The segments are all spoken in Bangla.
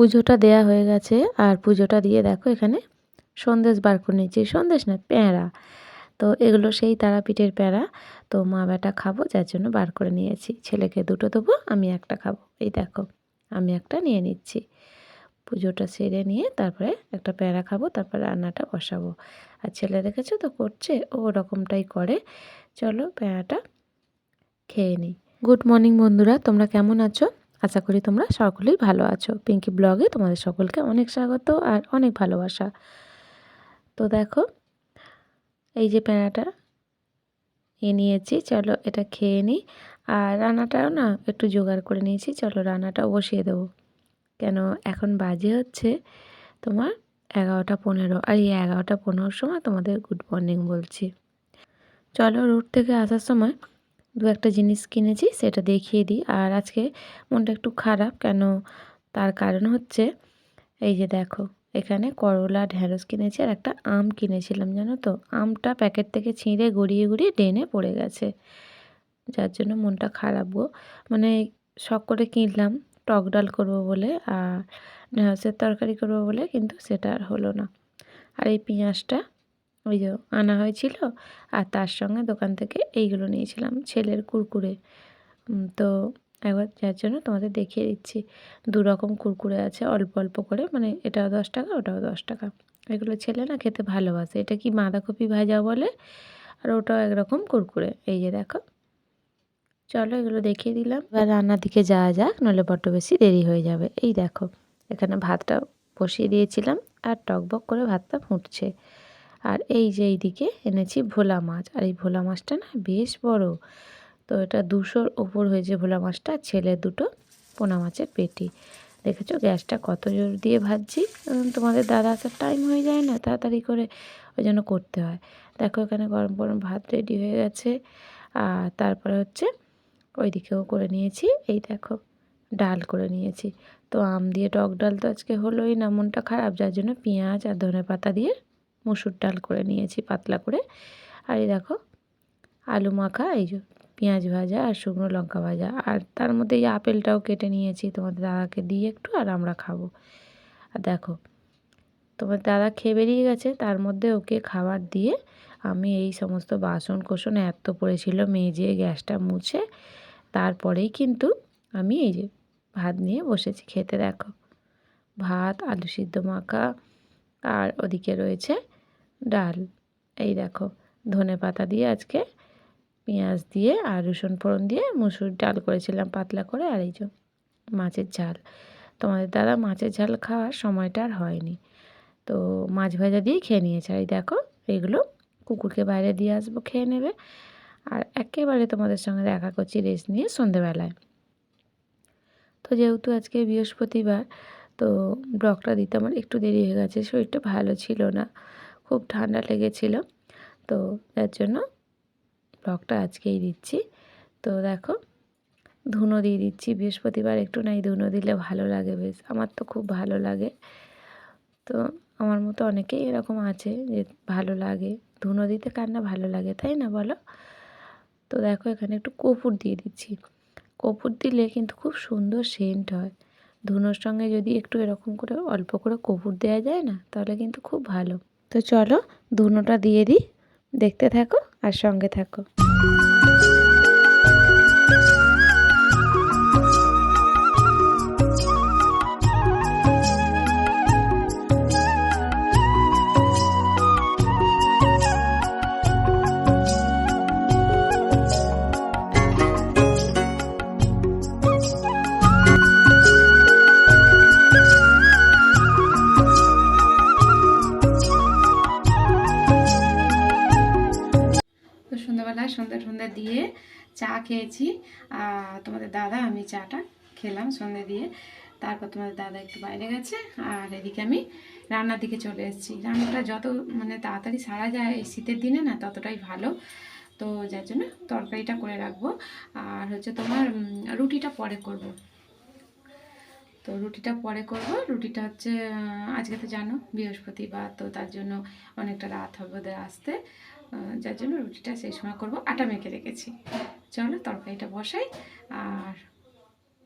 পুজোটা দেয়া হয়ে গেছে। আর পুজোটা দিয়ে দেখো এখানে সন্দেশ বার করে নিয়েছি। সন্দেশ না প্যাঁড়া তো এগুলো সেই তারাপীঠের প্যাঁড়া তো মা বেটা খাব, যার জন্য বার করে নিয়েছি। ছেলেকে দুটো দেবো, আমি একটা খাব। এই দেখো, আমি একটা নিয়ে নিচ্ছি। পুজোটা সেরে নিয়ে তারপরে একটা প্যাঁড়া খাব, তারপরে রান্নাটা বসাবো। আর ছেলে দেখেছ তো করছে? ও ওরকমটাই করে। চলো প্যাঁড়াটা খেয়ে নিই। গুড মর্নিং বন্ধুরা, তোমরা কেমন আছো? আশা করি তোমরা সকলেই ভালো আছো। পিঙ্কি ব্লগে তোমাদের সকলকে অনেক স্বাগত আর অনেক ভালোবাসা। তো দেখো, এই যে প্যাঁড়াটা এ নিয়েছি, চলো এটা খেয়ে নিই আর রান্নাটাও না একটু জোগাড় করে নিয়েছি, চলো রান্নাটাও বসিয়ে দেবো। কেন, এখন বাজে হচ্ছে তোমার এগারোটা পনেরো, আর এই এগারোটা পনেরোর সময় তোমাদের গুড মর্নিং বলছি। চলো রোড থেকে আসার সময় দু একটা জিনিস কিনেছি, সেটা দেখিয়ে দিই। আর আজকে মনটা একটু খারাপ, কেন তার কারণ হচ্ছে, এই যে দেখো, এখানে করলা ঢ্যাঁড়স কিনেছি আর একটা আম কিনেছিলাম, জানো তো? আমটা প্যাকেট থেকে ছিঁড়ে গড়িয়ে গড়িয়ে ডেনে পড়ে গেছে। যার জন্য মনটা খারাপ গো। মানে শখ করে কিনলাম, টক ডাল করব বলে আর ঢ্যাঁড়সের তরকারি করব বলে, কিন্তু সেটা আর হলো না। আর এই পেঁয়াজটা ওই যে আনা হয়েছিল আর তার সঙ্গে দোকান থেকে এইগুলো নিয়েছিলাম, ছেলের কুরকুরে। তো একবার যার জন্য তোমাদের দেখিয়ে দিচ্ছি। দু রকম কুরকুরে আছে, অল্প অল্প করে মানে এটাও দশ টাকা, ওটাও দশ টাকা। এগুলো ছেলে না খেতে ভালোবাসে। এটা কি বাঁধাকপি ভাজা বলে? আর ওটাও একরকম কুরকুরে। এই যে দেখো। চলো এগুলো দেখিয়ে দিলাম। এবার রান্নার দিকে যাওয়া যাক, নইলে বড্ড বেশি দেরি হয়ে যাবে। এই দেখো, এখানে ভাতটা বসিয়ে দিয়েছিলাম আর টকবক করে ভাতটা ফুটছে। আর এই যে এইদিকে এনেছি ভোলা মাছ। আর এই ভোলা মাছটা না বেশ বড়। তো এটা দুশোর ওপর হয়েছে ভোলা মাছটা, ছেলে দুটো, পোনা মাছের পেটি। দেখেছ গ্যাসটা কত জোর দিয়ে ভাজছি? তোমাদের দাদা আসার টাইম হয়ে যায় না, তাড়াতাড়ি করে ওই জন্য করতে হয়। দেখো এখানে গরম গরম ভাত রেডি হয়ে গেছে। আর তারপরে হচ্ছে ওই দিকেও করে নিয়েছি। এই দেখো, ডাল করে নিয়েছি। তো আম দিয়ে টক ডাল তো আজকে হলোই না, মনটা খারাপ, যার জন্য পেঁয়াজ আর ধনে পাতা দিয়ে মুসুর ডাল করে নিয়েছি পাতলা করে। আর এই দেখো, আলু মাখা, এই যে পেঁয়াজ ভাজা আর শুকনো লঙ্কা ভাজা। আর তার মধ্যে এই আপেলটাও কেটে নিয়েছি, তোমাদের দাদাকে দিয়ে একটু আর আমরা খাব। আর দেখো তোমার দাদা খেয়ে বেরিয়ে গেছে, তার মধ্যে ওকে খাবার দিয়ে আমি এই সমস্ত বাসন কোসন এত পড়েছিল, মেজে গ্যাসটা মুছে, তারপরেই কিন্তু আমি এই যে ভাত নিয়ে বসেছি, খেতে দেখো। ভাত, আলু সিদ্ধ মাখা, আর ওদিকে রয়েছে ডাল। এই দেখো, ধনে পাতা দিয়ে আজকে পেঁয়াজ দিয়ে আর রসুন ফোড়ন দিয়ে মুসুর ডাল করেছিলাম পাতলা করে, আর এই যে মাছের ঝাল। তোমাদের দাদা মাছের ঝাল খাওয়ার সময়টা আর হয়নি। তো মাছ ভাজা দিয়েই খেয়ে নিয়েছে। আর এই দেখো, এগুলো কুকুরকে বাইরে দিয়ে আসব, খেয়ে নেবে। আর একেবারে তোমাদের সঙ্গে দেখা করছি রেস্ট নিয়ে সন্ধেবেলায়। তো যেহেতু আজকে বৃহস্পতিবার, তো ব্লগটা দিতে আমার একটু দেরি হয়ে গেছে, শরীরটা ভালো ছিল না। খুব ঠান্ডা লেগেছিল। তো যার জন্য ব্লগটা আজকেই দিচ্ছি। তো দেখো, ধুনো দিয়ে দিচ্ছি। বৃহস্পতিবার একটু নাই, ধুনো দিলে ভালো লাগে বেশ। আমার তো খুব ভালো লাগে। তো আমার মতো অনেকেই এরকম আছে যে ভালো লাগে। ধুনো দিতে কার না ভালো লাগে, তাই না বলো? তো দেখো, এখানে একটু কপুর দিয়ে দিচ্ছি। কপুর দিলে কিন্তু খুব সুন্দর সেন্ট হয়। ধুনোর সঙ্গে যদি একটু এরকম করে অল্প করে কপুর দেওয়া যায় না, তাহলে কিন্তু খুব ভালো। তো চলো ধুনোটা দিয়ে দিই। দেখতে থাকো আর সঙ্গে থাকো। সন্ধ্যাবেলায় সন্ধ্যা সন্ধ্যা দিয়ে চা খেয়েছি। তোমাদের দাদা, আমি চাটা খেলাম সন্ধ্যে দিয়ে। তারপর তোমাদের দাদা একটু বাইরে গেছে আর এদিকে আমি রান্নার দিকে চলে এসেছি। রান্নাটা যত মানে তাড়াতাড়ি সারা যায় এই শীতের দিনে না, ততটাই ভালো। তো যার জন্য তরকারিটা করে রাখব। আর হচ্ছে তোমার রুটিটা পরে করব। তো রুটিটা পরে করব। রুটিটা হচ্ছে আজকে তো জানো বৃহস্পতিবার, তো তার জন্য অনেকটা রাত হবে ওদের আসতে। যার জন্য রুটিটা সেই সময় করব। আটা মেখে রেখেছি। চলো তরকারিটা বসাই, আর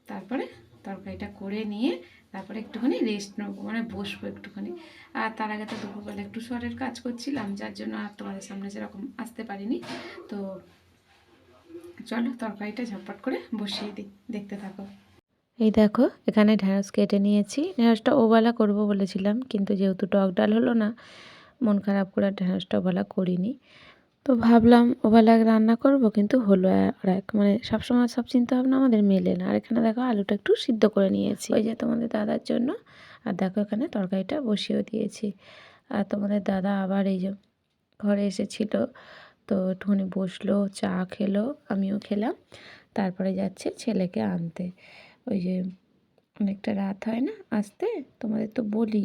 তারপরে তরকারিটা করে নিয়ে তারপরে একটুখানি রেস্ট নেব মানে বসবো একটুখানি। আর তার আগে তো দুপুরবেলা একটু শহরের কাজ করছিলাম, যার জন্য আর তোমাদের সামনে সেরকম আসতে পারিনি। তো চলো তরকারিটা ঝটপট করে বসিয়ে দিই, দেখতে থাকো। এই দেখো, এখানে ঢ্যাঁড়স কেটে নিয়েছি। ঢ্যাঁড়সটা ওবেলা করব বলেছিলাম, কিন্তু যেহেতু টক ডাল হলো না মন খারাপ করে ঢ্যাঁড়সটা ওবেলা করিনি। তো ভাবলাম ওবেলা রান্না করব, কিন্তু হলো আর এক মানে সবসময় সব চিন্তা ভাবনা আমাদের মেলে না। আর এখানে দেখো আলুটা একটু সিদ্ধ করে নিয়েছি। ওই যে তোমাদের দাদার জন্য। আর দেখো এখানে তরকারিটা বসিয়েও দিয়েছি। আর তোমাদের দাদা আবার এই যে ঘরে এসেছিল, তো একটুখানি বসল, চা খেলো, আমিও খেলাম। তারপরে যাচ্ছে ছেলেকে আনতে। ওই যে অনেকটা রাত হয় না আসতে, তোমাদের তো বলি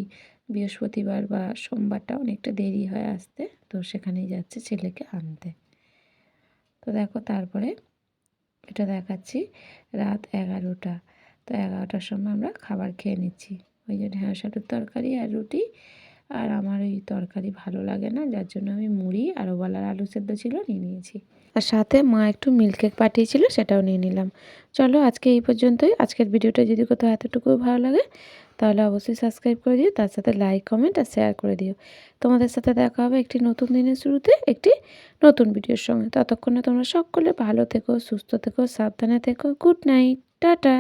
বৃহস্পতিবার বা সোমবারটা অনেকটা দেরি হয় আসতে, তো সেখানেই যাচ্ছে ছেলেকে আনতে। তো দেখো তারপরে এটা দেখাচ্ছি, রাত এগারোটা। তো এগারোটার সময় আমরা খাবার খেয়ে নিচ্ছি। ওই যে ঢ্যাঁড়স আলুর তরকারি আর রুটি। আর আমার ওই তরকারি ভালো লাগে না, যার জন্য আমি মুড়ি আর ওবালার আলু সেদ্ধ ছিল নিয়ে নিয়েছি। আর সাথে মা একটু মিল্ক কেক পাঠিয়েছিল, সেটাও নিয়ে নিলাম। চলো আজকে এই পর্যন্তই। আজকের ভিডিওটা যদি কোথাও এতটুকু ভালো লাগে তাহলে অবশ্যই সাবস্ক্রাইব করে দিও, তার সাথে লাইক কমেন্ট আর শেয়ার করে দিও। তোমাদের সাথে দেখা হবে একটি নতুন দিনের শুরুতে, একটি নতুন ভিডিওর সঙ্গে। ততক্ষণে তোমরা সকলে ভালো থেকো, সুস্থ থেকো, সাবধানে থেকো। Good night tata.